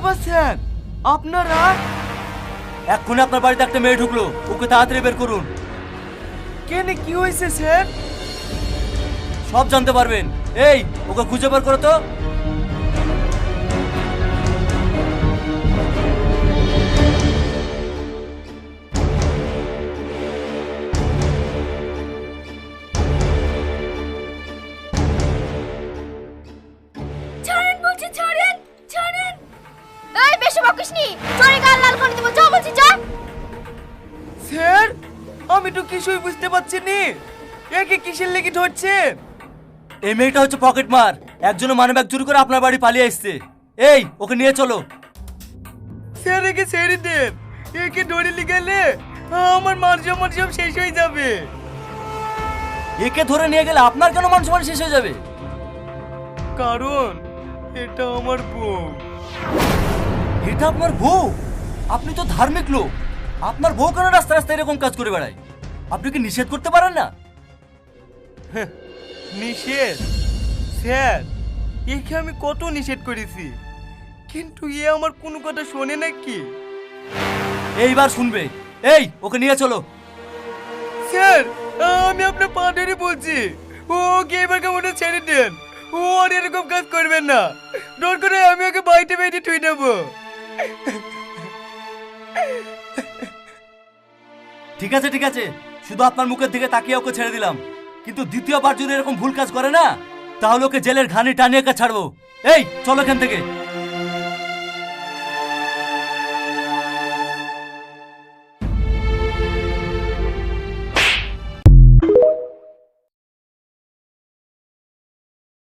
Sir? আপনারা? এক্ষুনি আপনার বাড়িতে একটা মেয়ে ঢুকলো। ওকে তাড়াতাড়ি বের করুন। কেনে কি হয়েছে স্যার? সব জানতে পারবেন। এই ওকে খুঁজে বের করো তো। বকিসনি চোরে গাল লাল করে দেবো। যা বলছি যা। স্যার আমি তো কিছুই বুঝতে পারছি নি। একে কিসের লেগে ধরছে? এই মেয়েটা হচ্ছে পকেট মার। একজনের মানি ব্যাগ চুরি করে আপনার বাড়ি পালিয়ে এসছে এই ওকে নিয়ে চলো। স্যার একে ছেড়ে দেন। একে ধরে নিয়ে গেলে আমার মার জমার সব শেষ হয়ে যাবে। একে ধরে নিয়ে গেলে আপনার কেন মান সম্মান শেষ হয়ে যাবে? কারণ এটা আমার বউ। এটা আপনার বউ? আপনি তো ধার্মিক লোক। আপনার বউ কেন রাস্তা রাস্তায় এরকম কাজ করে বেড়ায়? আপনি কি নিষেধ করতে পারেন না? নিষেধ। স্যার একে আমি কত নিষেধ করেছি। কিন্তু এ আমার কোনো কথা শোনে নাকি এইবার শুনবে। এই ওকে নিয়ে চলো। স্যার আমি আপনার পা ধরে বলছি। ওকে এবার কেমন ছেড়ে দেন? ও আর এরকম কাজ করবেন না। দরকার হয় আমি ওকে বাড়িতে বেঁধে থুই দেবো। ঠিক আছে ঠিক আছে। শুধু আপনার মুখের দিকে তাকিয়ে ওকে ছেড়ে দিলাম। কিন্তু দ্বিতীয়বার যদি এরকম ভুল কাজ করে না, তাহলে ওকে জেলের ঘানি টানিয়ে ছাড়বো। এই, চলো এখান থেকে।